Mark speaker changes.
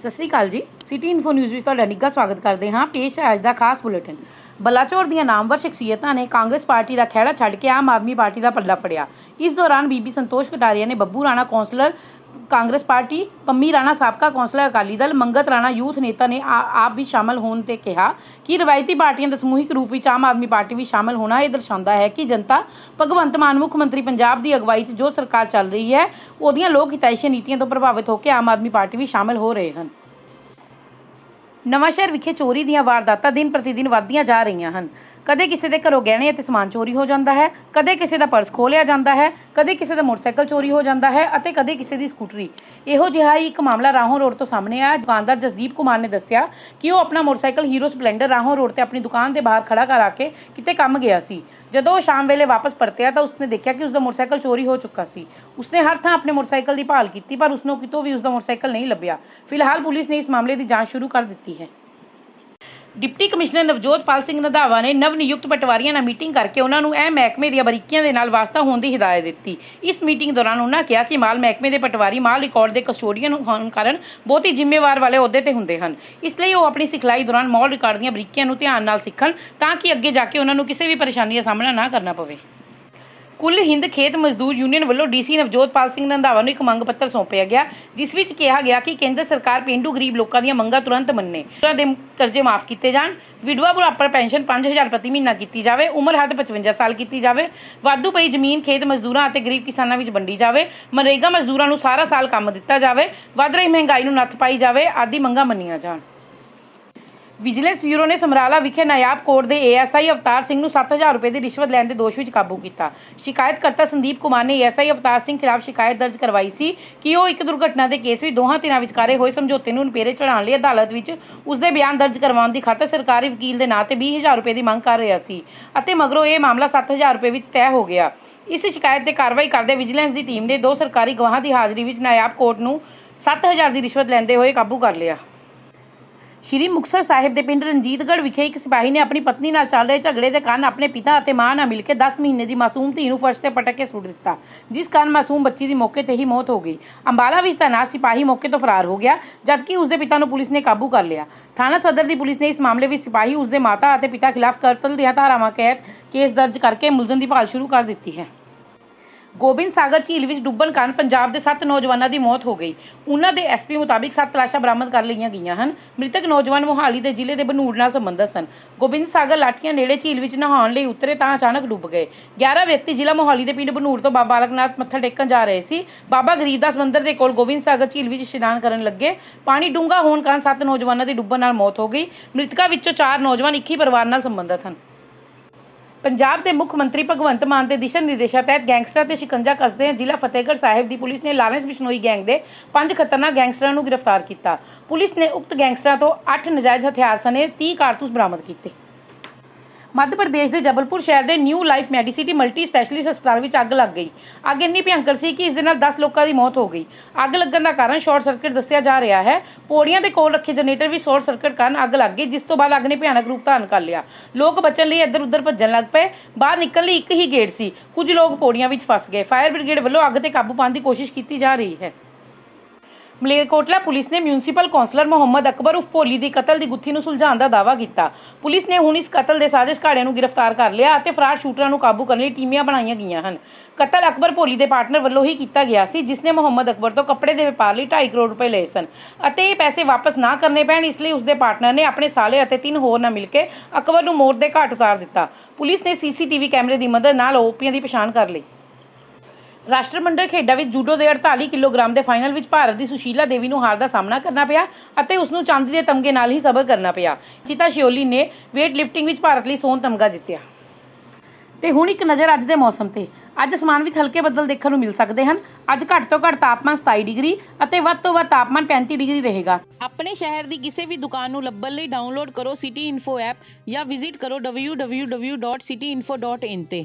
Speaker 1: ਸਤਿ ਸ੍ਰੀ ਅਕਾਲ ਜੀ। City info news ਵਿੱਚ ਤੁਹਾਡਾ ਨਿੱਘਾ ਸਵਾਗਤ ਕਰਦੇ ਹਾਂ। ਪੇਸ਼ ਹੈ ਅੱਜ ਦਾ ਖਾਸ ਬੁਲੇਟਿਨ। ਬਲਾਚੌਰ ਦੀਆਂ ਨਾਮਵਰ ਸ਼ਖਸੀਅਤਾਂ ਨੇ ਕਾਂਗਰਸ ਪਾਰਟੀ ਦਾ ਖਹਿੜਾ ਛੱਡ ਕੇ ਆਮ ਆਦਮੀ ਪਾਰਟੀ ਦਾ ਪੱਲਾ ਫੜਿਆ। ਇਸ ਦੌਰਾਨ ਬੀਬੀ ਸੰਤੋਸ਼ ਕਟਾਰੀਆ ਨੇ ਬੱਬੂ ਰਾਣਾ ਕੌਂਸਲਰ ਕਾਂਗਰਸ ਪਾਰਟੀ, ਪੰਮੀ ਰਾਣਾ ਸਾਬਕਾ ਕੌਂਸਲਰ ਅਕਾਲੀ ਦਲ, ਮੰਗਤ ਰਾਣਾ ਯੂਥ ਨੇਤਾ ਨੇ ਆਪ ਵੀ ਸ਼ਾਮਲ ਹੋਣ ਤੇ ਕਿਹਾ ਕਿ ਰਵਾਇਤੀ ਪਾਰਟੀਆਂ ਦਾ ਸਮੂਹਿਕ ਰੂਪ ਵਿੱਚ ਆਮ ਆਦਮੀ ਪਾਰਟੀ ਵੀ ਸ਼ਾਮਲ ਹੋਣਾ ਇਹ ਦਰਸਾਉਂਦਾ ਹੈ ਕਿ ਜਨਤਾ ਭਗਵੰਤ ਮਾਨ, ਮੁੱਖ ਮੰਤਰੀ ਪੰਜਾਬ ਦੀ ਅਗਵਾਈ 'ਚ ਜੋ ਸਰਕਾਰ ਚੱਲ ਰਹੀ ਹੈ, ਉਹਦੀਆਂ ਲੋਕ ਹਿਤੈਸ਼ੀ ਨੀਤੀਆਂ ਤੋਂ ਪ੍ਰਭਾਵਿਤ ਹੋ ਕੇ ਆਮ ਆਦਮੀ ਪਾਰਟੀ ਵੀ ਸ਼ਾਮਲ ਹੋ ਰਹੇ ਹਨ। ਨਵਾਂ ਸ਼ਹਿਰ ਵਿਖੇ ਚੋਰੀ ਦੀਆਂ ਵਾਰਦਾਤਾਂ ਦਿਨ ਪ੍ਰਤੀ ਦਿਨ ਵੱਧਦੀਆਂ ਜਾ ਰਹੀਆਂ ਹਨ। ਕਦੇ ਕਿਸੇ ਦੇ ਘਰੋਂ ਗਹਿਣੇ ਅਤੇ ਸਮਾਨ ਚੋਰੀ ਹੋ ਜਾਂਦਾ ਹੈ, ਕਦੇ ਕਿਸੇ ਦਾ ਪਰਸ ਖੋਹ ਲਿਆ ਜਾਂਦਾ ਹੈ, ਕਦੇ ਕਿਸੇ ਦਾ ਮੋਟਰਸਾਈਕਲ ਚੋਰੀ ਹੋ ਜਾਂਦਾ ਹੈ ਅਤੇ ਕਦੇ ਕਿਸੇ ਦੀ ਸਕੂਟਰੀ। ਇਹੋ ਜਿਹਾ ਹੀ ਇੱਕ ਮਾਮਲਾ ਰਾਹੋਂ ਰੋਡ ਤੋਂ ਸਾਹਮਣੇ ਆਇਆ। ਦੁਕਾਨਦਾਰ ਜਸਦੀਪ ਕੁਮਾਰ ਨੇ ਦੱਸਿਆ ਕਿ ਉਹ ਆਪਣਾ motorcycle Hero Splendor Rahon road ਤੇ ਆਪਣੀ ਦੁਕਾਨ ਦੇ ਬਾਹਰ ਖੜਾ ਕਰਾ ਕੇ ਕਿਤੇ ਕੰਮ ਗਿਆ ਸੀ। ਜਦੋਂ ਉਹ ਸ਼ਾਮ ਵੇਲੇ ਵਾਪਸ ਪਰਤਿਆ ਤਾਂ ਉਸਨੇ ਦੇਖਿਆ ਕਿ ਉਸਦਾ ਮੋਟਰਸਾਈਕਲ ਚੋਰੀ ਹੋ ਚੁੱਕਾ ਸੀ। ਉਸਨੇ ਹਰ ਥਾਂ ਆਪਣੇ ਮੋਟਰਸਾਈਕਲ ਦੀ ਭਾਲ ਕੀਤੀ ਪਰ ਉਸਨੂੰ ਕਿਤੋਂ ਵੀ ਉਸਦਾ ਮੋਟਰਸਾਈਕਲ ਨਹੀਂ ਲੱਭਿਆ। ਫਿਲਹਾਲ ਪੁਲਿਸ ਨੇ ਇਸ ਮਾਮਲੇ ਦੀ ਜਾਂਚ ਸ਼ੁਰੂ ਕਰ ਦਿੱਤੀ ਹੈ। ਡਿਪਟੀ ਕਮਿਸ਼ਨਰ ਨਵਜੋਤ ਪਾਲ ਸਿੰਘ ਰੰਧਾਵਾ ਨੇ ਨਵ ਨਿਯੁਕਤ ਪਟਵਾਰੀਆਂ ਨਾਲ ਮੀਟਿੰਗ ਕਰਕੇ ਉਹਨਾਂ ਨੂੰ ਇਹ ਮਹਿਕਮੇ ਦੀਆਂ ਬਰੀਕੀਆਂ ਦੇ ਨਾਲ ਵਾਸਤਾ ਹੋਣ ਦੀ ਹਦਾਇਤ ਦਿੱਤੀ। ਇਸ ਮੀਟਿੰਗ ਦੌਰਾਨ ਉਹਨਾਂ ਕਿਹਾ ਕਿ ਮਾਲ ਮਹਿਕਮੇ ਦੇ ਪਟਵਾਰੀ ਮਾਲ ਰਿਕਾਰਡ ਦੇ ਕਸਟੋਡੀਅਨ ਹੋਣ ਕਾਰਨ ਬਹੁਤ ਹੀ ਜ਼ਿੰਮੇਵਾਰ ਵਾਲੇ ਅਹੁਦੇ ਤੇ ਹੁੰਦੇ ਹਨ। ਇਸ ਲਈ ਉਹ ਆਪਣੀ ਸਿਖਲਾਈ ਦੌਰਾਨ ਮਾਲ ਰਿਕਾਰਡ ਦੀਆਂ ਬਰੀਕੀਆਂ ਨੂੰ ਧਿਆਨ ਨਾਲ ਸਿੱਖਣ ਤਾਂ ਕਿ ਅੱਗੇ ਜਾ ਕੇ ਉਹਨਾਂ ਨੂੰ ਕਿਸੇ ਵੀ ਪਰੇਸ਼ਾਨੀ ਦਾ ਸਾਹਮਣਾ ਨਾ ਕਰਨਾ ਪਵੇ। ਕੁੱਲ ਹਿੰਦ ਖੇਤ ਮਜ਼ਦੂਰ ਯੂਨੀਅਨ ਵੱਲੋਂ ਡੀਸੀ ਨਵਜੋਤ ਪਾਲ ਸਿੰਘ ਰੰਧਾਵਾ ਨੂੰ ਇੱਕ ਮੰਗ ਪੱਤਰ ਸੌਂਪਿਆ ਗਿਆ, ਜਿਸ ਵਿੱਚ ਕਿਹਾ ਗਿਆ ਕਿ ਕੇਂਦਰ ਸਰਕਾਰ ਪਿੰਡੂ ਗਰੀਬ ਲੋਕਾਂ ਦੀਆਂ ਮੰਗਾਂ ਤੁਰੰਤ ਮੰਨੇ। ਉਹਨਾਂ ਦੇ ਕਰਜ਼ੇ ਮਾਫ ਕੀਤੇ ਜਾਣ। ਵਿਧਵਾ ਬੁਢਾਪਾ ਪੈਨਸ਼ਨ 5000 ਪ੍ਰਤੀ ਮਹੀਨਾ ਕੀਤੀ ਜਾਵੇ। ਉਮਰ ਹੱਦ 55 ਸਾਲ ਕੀਤੀ ਜਾਵੇ। ਵਾਧੂ ਪਈ ਜ਼ਮੀਨ ਖੇਤ ਮਜ਼ਦੂਰਾਂ ਅਤੇ ਗਰੀਬ ਕਿਸਾਨਾਂ ਵਿੱਚ ਵੰਡੀ ਜਾਵੇ। ਮਨਰੇਗਾ ਮਜ਼ਦੂਰਾਂ ਨੂੰ ਸਾਰਾ ਸਾਲ ਕੰਮ ਦਿੱਤਾ ਜਾਵੇ। ਵੱਧ ਰਹੀ ਮਹਿੰਗਾਈ ਨੂੰ ਨੱਥ ਪਾਈ ਜਾਵੇ। ਆਦਿ ਮੰਗਾਂ ਮੰਨੀਆਂ ਜਾਣ। ਵਿਜੀਲੈਂਸ ਬਿਊਰੋ ਨੇ ਸਮਰਾਲਾ ਵਿਖੇ ਨਾਇਬ ਕੋਰਟ ਦੇ ਏਐਸਆਈ ਅਵਤਾਰ ਸਿੰਘ ਨੂੰ 7000 ਰੁਪਏ ਦੀ ਰਿਸ਼ਵਤ ਲੈਣ ਦੇ ਦੋਸ਼ ਵਿੱਚ ਕਾਬੂ ਕੀਤਾ। ਸ਼ਿਕਾਇਤਕਰਤਾ ਸੰਦੀਪ ਕੁਮਾਰ ਨੇ ਏਐਸਆਈ ਅਵਤਾਰ ਸਿੰਘ ਖਿਲਾਫ ਸ਼ਿਕਾਇਤ ਦਰਜ ਕਰਵਾਈ ਸੀ ਕਿ ਉਹ ਇੱਕ ਦੁਰਘਟਨਾ ਦੇ ਕੇਸ ਵਿੱਚ ਦੋਹਾਂ ਧਿਰਾਂ ਵਿਚਕਾਰੇ ਹੋਏ ਸਮਝੌਤੇ ਨੂੰ ਨਿਪੇਰੇ ਚੜਾਉਣ ਲਈ ਅਦਾਲਤ ਵਿੱਚ ਉਸ ਦੇ ਬਿਆਨ ਦਰਜ ਕਰਵਾਉਣ ਦੀ ਖਾਤਰ ਸਰਕਾਰੀ ਵਕੀਲ ਦੇ ਨਾਂ ਤੇ 20000 ਰੁਪਏ ਦੀ ਮੰਗ ਕਰ ਰਿਹਾ ਸੀ ਅਤੇ ਮਗਰੋਂ ਇਹ ਮਾਮਲਾ 7000 ਰੁਪਏ ਵਿੱਚ ਤੈਅ ਹੋ ਗਿਆ। ਇਸ ਸ਼ਿਕਾਇਤ ਤੇ ਕਾਰਵਾਈ ਕਰਦੇ ਵਿਜੀਲੈਂਸ ਦੀ ਟੀਮ ਨੇ ਦੋ ਸਰਕਾਰੀ ਗਵਾਹਾਂ ਦੀ ਹਾਜ਼ਰੀ ਵਿੱਚ ਨਾਇਬ ਕੋਰਟ ਨੂੰ 7000 ਦੀ ਰਿਸ਼ਵਤ ਲੈਂਦੇ ਹੋਏ ਕਾਬੂ ਕਰ ਲਿਆ। ਸ਼੍ਰੀ ਮੁਕਤਸਰ ਸਾਹਿਬ ਦੇ ਪਿੰਡ ਰਣਜੀਤਗੜ੍ਹ ਵਿਖੇ ਇੱਕ ਸਿਪਾਹੀ ਨੇ ਆਪਣੀ ਪਤਨੀ ਨਾਲ ਚੱਲ ਰਹੇ ਝਗੜੇ ਦੇ ਕਾਰਨ ਆਪਣੇ ਪਿਤਾ ਅਤੇ ਮਾਂ ਨਾਲ ਮਿਲ ਕੇ 10 ਮਹੀਨੇ ਦੀ ਮਾਸੂਮ ਧੀ ਨੂੰ ਫਰਸ਼ ਤੇ ਪਟਕ ਕੇ ਸੁੱਟ ਦਿੱਤਾ, ਜਿਸ ਕਾਰਨ ਮਾਸੂਮ ਬੱਚੀ ਦੀ ਮੌਕੇ ਤੇ ਹੀ ਮੌਤ ਹੋ ਗਈ। ਅੰਬਾਲਾ ਵਿੱਚ ਤੈਨਾਤ ਸਿਪਾਹੀ ਮੌਕੇ ਤੋਂ ਫਰਾਰ ਹੋ ਗਿਆ, ਜਦਕਿ ਉਸ ਦੇ ਪਿਤਾ ਨੂੰ ਪੁਲਿਸ ਨੇ ਕਾਬੂ ਕਰ ਲਿਆ। ਥਾਣਾ ਸਦਰ ਦੀ ਪੁਲਿਸ ਨੇ ਇਸ ਮਾਮਲੇ ਵਿੱਚ ਸਿਪਾਹੀ ਉਸਦੇ ਮਾਤਾ ਅਤੇ ਪਿਤਾ ਖਿਲਾਫ ਕਤਲ ਦੀਆਂ ਧਾਰਾਵਾਂ ਤਹਿਤ ਕੇਸ ਦਰਜ ਕਰਕੇ ਮੁਲਜ਼ਮ ਦੀ ਭਾਲ ਸ਼ੁਰੂ ਕਰ ਦਿੱਤੀ ਹੈ। ਗੋਬਿੰਦ ਸਾਗਰ ਝੀਲ ਵਿੱਚ ਡੁੱਬਣ ਕਾਰਨ ਪੰਜਾਬ ਦੇ 7 ਨੌਜਵਾਨਾਂ ਦੀ ਮੌਤ ਹੋ ਗਈ। ਉਹਨਾਂ ਦੇ ਐਸਪੀ ਮੁਤਾਬਿਕ 7 ਲਾਸ਼ਾਂ ਬਰਾਮਦ ਕਰ ਲਈਆਂ ਗਈਆਂ ਹਨ। ਮ੍ਰਿਤਕ ਨੌਜਵਾਨ ਮੋਹਾਲੀ ਦੇ ਜ਼ਿਲ੍ਹੇ ਦੇ ਬਨੂੜ ਨਾਲ ਸੰਬੰਧਿਤ ਸਨ। ਗੋਬਿੰਦ ਸਾਗਰ ਲਾਠੀਆਂ ਨੇੜੇ ਝੀਲ ਵਿੱਚ ਨਹਾਉਣ ਲਈ ਉਤਰੇ ਤਾਂ ਅਚਾਨਕ ਡੁੱਬ ਗਏ। 11 ਵਿਅਕਤੀ ਜ਼ਿਲ੍ਹਾ ਮੋਹਾਲੀ ਦੇ ਪਿੰਡ ਬਨੂੜ ਤੋਂ ਬਾਬਾ ਬਾਲਕਨਾਥ ਮੱਥਾ ਟੇਕਣ ਜਾ ਰਹੇ ਸੀ। ਬਾਬਾ ਗਰੀਬਦਾਸ ਮੰਦਿਰ ਦੇ ਕੋਲ ਗੋਬਿੰਦ ਸਾਗਰ ਝੀਲ ਵਿੱਚ ਇਸ਼ਨਾਨ ਕਰਨ ਲੱਗੇ। ਪਾਣੀ ਡੂੰਘਾ ਹੋਣ ਕਾਰਨ 7 ਨੌਜਵਾਨਾਂ ਦੀ ਡੁੱਬਣ ਨਾਲ ਮੌਤ ਹੋ ਗਈ। ਮ੍ਰਿਤਕਾਂ ਵਿੱਚੋਂ 4 ਨੌਜਵਾਨ ਇੱਕ ਹੀ ਪਰਿਵਾਰ ਨਾਲ ਸੰਬੰਧਿਤ ਹਨ। ਪੰਜਾਬ ਦੇ ਮੁੱਖ ਮੰਤਰੀ ਭਗਵੰਤ ਮਾਨ ਦੇ ਦਿਸ਼ਾ ਨਿਰਦੇਸ਼ਾਂ ਤਹਿਤ ਗੈਂਗਸਟਰਾਂ ਤੇ ਸ਼ਿਕੰਜਾ ਕੱਸਦੇ ਜ਼ਿਲ੍ਹਾ ਫਤਿਹਗੜ੍ਹ ਸਾਹਿਬ ਦੀ ਪੁਲਿਸ ਨੇ ਲਾਰੈਂਸ ਬਿਸ਼ਨੋਈ ਗੈਂਗ ਦੇ ਪੰਜ ਖਤਰਨਾਕ ਗੈਂਗਸਟਰਾਂ ਨੂੰ ਗ੍ਰਿਫਤਾਰ ਕੀਤਾ। ਪੁਲਿਸ ਨੇ ਉਕਤ ਗੈਂਗਸਟਰਾਂ ਤੋਂ 8 ਨਜਾਇਜ਼ ਹਥਿਆਰ ਸਣੇ 30 ਕਾਰਤੂਸ ਬਰਾਮਦ ਕੀਤੇ। ਮੱਧ ਪ੍ਰਦੇਸ਼ ਦੇ ਜਬਲਪੁਰ ਸ਼ਹਿਰ ਦੇ New Life Medicity multi specialist ਹਸਪਤਾਲ ਵਿੱਚ ਅੱਗ ਲੱਗ ਗਈ। ਅੱਗ ਇੰਨੀ ਭਿਅੰਕਰ ਸੀ ਕਿ ਇਸ ਦੇ ਨਾਲ 10 ਲੋਕਾਂ ਦੀ ਮੌਤ ਹੋ ਗਈ। ਅੱਗ ਲੱਗਣ ਦਾ ਕਾਰਨ ਸ਼ਾਰਟ ਸਰਕਟ ਦੱਸਿਆ ਜਾ ਰਿਹਾ ਹੈ। ਪੌੜੀਆਂ ਦੇ ਕੋਲ ਰੱਖੇ ਜਨਰੇਟਰ ਵੀ ਸ਼ਾਰਟ ਸਰਕਟ ਕਾਰਨ ਅੱਗ ਲੱਗ ਗਈ, ਜਿਸ ਤੋਂ ਬਾਅਦ ਅੱਗ ਨੇ ਭਿਆਨਕ ਰੂਪ ਧਾਰਨ ਕਰ ਲਿਆ। ਲੋਕ ਬਚਣ ਲਈ ਇੱਧਰ ਉੱਧਰ ਭੱਜਣ ਲੱਗ ਪਏ। ਬਾਹਰ ਨਿਕਲਣ ਲਈ ਇੱਕ ਹੀ ਗੇਟ ਸੀ। ਕੁਝ ਲੋਕ ਪੌੜੀਆਂ ਵਿੱਚ ਫਸ ਗਏ। ਫਾਇਰ ਬ੍ਰਿਗੇਡ ਵੱਲੋਂ ਅੱਗ ਤੇ ਕਾਬੂ ਪਾਉਣ ਦੀ ਕੋਸ਼ਿਸ਼ ਕੀਤੀ ਜਾ ਰਹੀ ਹੈ। ਮਲੇਰਕੋਟਲਾ ਪੁਲਿਸ ਨੇ ਮਿਊਨਿਸਪਲ ਕੌਂਸਲਰ ਮੁਹੰਮਦ ਅਕਬਰ ਉਫ ਭੋਲੀ ਦੀ ਕਤਲ ਦੀ ਗੁੱਥੀ ਨੂੰ ਸੁਲਝਾਉਣ ਦਾ ਦਾਅਵਾ ਕੀਤਾ। ਪੁਲਿਸ ਨੇ ਹੁਣ ਇਸ ਕਤਲ ਦੇ ਸਾਜ਼ਿਸ਼ ਘਾੜਿਆਂ ਨੂੰ ਗ੍ਰਿਫਤਾਰ ਕਰ ਲਿਆ ਅਤੇ ਫਰਾਰ ਸ਼ੂਟਰਾਂ ਨੂੰ ਕਾਬੂ ਕਰਨ ਲਈ ਟੀਮਾਂ ਬਣਾਈਆਂ ਗਈਆਂ ਹਨ। ਕਤਲ ਅਕਬਰ ਭੋਲੀ ਦੇ ਪਾਰਟਨਰ ਵੱਲੋਂ ਹੀ ਕੀਤਾ ਗਿਆ ਸੀ, ਜਿਸ ਨੇ ਮੁਹੰਮਦ ਅਕਬਰ ਤੋਂ ਕੱਪੜੇ ਦੇ ਵਪਾਰ ਲਈ 2.5 ਕਰੋੜ ਰੁਪਏ ਲਏ ਸਨ ਅਤੇ ਇਹ ਪੈਸੇ ਵਾਪਸ ਨਾ ਕਰਨੇ ਪੈਣ, ਇਸ ਲਈ ਉਸਦੇ ਪਾਰਟਨਰ ਨੇ ਆਪਣੇ ਸਾਲੇ ਅਤੇ ਤਿੰਨ ਹੋਰ ਨਾਲ ਮਿਲ ਕੇ ਅਕਬਰ ਨੂੰ ਮੋਰ ਦੇ ਘਾਟ ਉਤਾਰ ਦਿੱਤਾ। ਪੁਲਿਸ ਨੇ ਸੀਸੀਟੀਵੀ ਕੈਮਰੇ ਦੀ ਮਦਦ ਨਾਲ ਆਰੋਪੀਆਂ ਦੀ ਪਛਾਣ ਕਰ ਲਈ। ਰਾਸ਼ਟਰਮੰਡਲ ਖੇਡਾਂ ਵਿੱਚ ਜੂਡੋ ਦੇ 48 ਕਿਲੋਗ੍ਰਾਮ ਦੇ ਫਾਈਨਲ ਵਿੱਚ ਭਾਰਤ ਦੀ ਸੁਸ਼ੀਲਾ ਦੇਵੀ ਨੂੰ ਹਾਰ ਦਾ ਸਾਹਮਣਾ ਕਰਨਾ ਪਿਆ ਅਤੇ ਉਸ ਨੂੰ ਚਾਂਦੀ ਦੇ ਤਮਗੇ ਨਾਲ ਹੀ ਸਬਰ ਕਰਨਾ ਪਿਆ। ਚਿਤਾ ਸ਼ਿਓਲੀ ਨੇ weight lifting ਵਿੱਚ ਭਾਰਤ ਲਈ ਸੋਨ ਤਮਗਾ ਜਿੱਤਿਆ। ਤੇ ਹੁਣ ਇੱਕ ਨਜ਼ਰ ਅੱਜ ਦੇ ਮੌਸਮ ਤੇ। ਅੱਜ ਅਸਮਾਨ ਵਿੱਚ ਹਲਕੇ ਬੱਦਲ ਦੇਖਣ ਨੂੰ ਮਿਲ ਸਕਦੇ ਹਨ। ਅੱਜ ਘੱਟ ਤੋਂ ਘੱਟ ਤਾਪਮਾਨ 27 ਡਿਗਰੀ ਅਤੇ ਵੱਧ ਤੋਂ ਵੱਧ ਤਾਪਮਾਨ 35 ਡਿਗਰੀ ਰਹੇਗਾ। ਆਪਣੇ ਸ਼ਹਿਰ ਦੀ ਕਿਸੇ ਵੀ ਦੁਕਾਨ ਨੂੰ ਲੱਭਣ ਲਈ ਡਾਊਨਲੋਡ ਕਰੋ ਸਿਟੀ ਇਨਫੋ ਐਪ ਜਾਂ ਵਿਜ਼ਿਟ ਕਰੋ www.cityinfo.in ਤੇ।